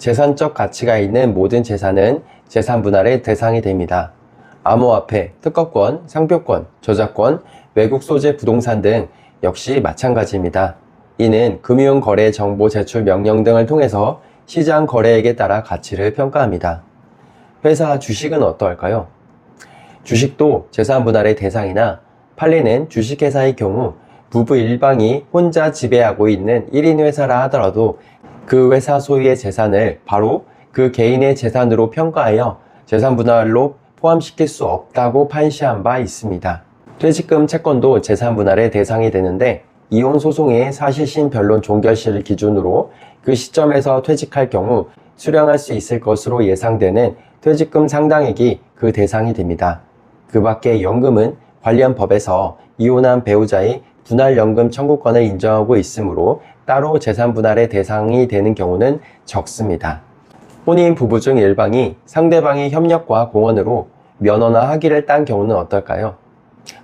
재산적 가치가 있는 모든 재산은 재산 분할의 대상이 됩니다. 암호화폐, 특허권, 상표권, 저작권, 외국 소재 부동산 등 역시 마찬가지입니다. 이는 금융거래 정보 제출 명령 등을 통해서 시장 거래액에 따라 가치를 평가합니다. 회사 주식은 어떠할까요? 주식도 재산 분할의 대상이나 팔리는 주식회사의 경우 부부 일방이 혼자 지배하고 있는 1인 회사라 하더라도 그 회사 소유의 재산을 바로 그 개인의 재산으로 평가하여 재산 분할로 포함시킬 수 없다고 판시한 바 있습니다. 퇴직금 채권도 재산 분할의 대상이 되는데 이혼 소송의 사실신 변론 종결시를 기준으로 그 시점에서 퇴직할 경우 수령할 수 있을 것으로 예상되는 퇴직금 상당액이 그 대상이 됩니다. 그 밖에 연금은 관련 법에서 이혼한 배우자의 분할연금 청구권을 인정하고 있으므로 따로 재산 분할의 대상이 되는 경우는 적습니다. 혼인 부부 중 일방이 상대방의 협력과 공헌으로 면허나 학위를 딴 경우는 어떨까요?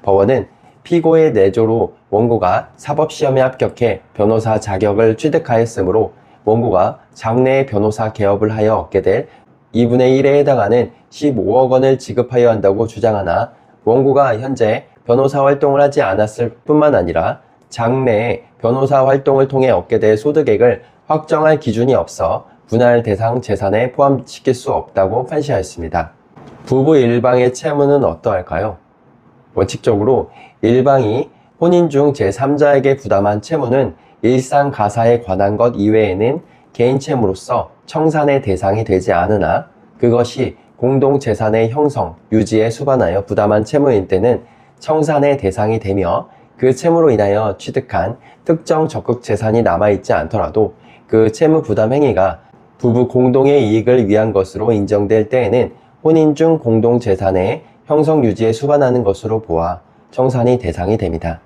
법원은 피고의 내조로 원고가 사법시험에 합격해 변호사 자격을 취득하였으므로 원고가 장래에 변호사 개업을 하여 얻게 될 2분의 1에 해당하는 15억 원을 지급하여야 한다고 주장하나 원고가 현재 변호사 활동을 하지 않았을 뿐만 아니라 장래에 변호사 활동을 통해 얻게 될 소득액을 확정할 기준이 없어 분할 대상 재산에 포함시킬 수 없다고 판시하였습니다. 부부 일방의 채무는 어떠할까요? 원칙적으로 일방이 혼인 중 제3자에게 부담한 채무는 일상 가사에 관한 것 이외에는 개인 채무로서 청산의 대상이 되지 않으나 그것이 공동 재산의 형성, 유지에 수반하여 부담한 채무인 때는 청산의 대상이 되며 그 채무로 인하여 취득한 특정 적극 재산이 남아있지 않더라도 그 채무 부담 행위가 부부 공동의 이익을 위한 것으로 인정될 때에는 혼인 중 공동 재산의 형성 유지에 수반하는 것으로 보아 청산이 대상이 됩니다.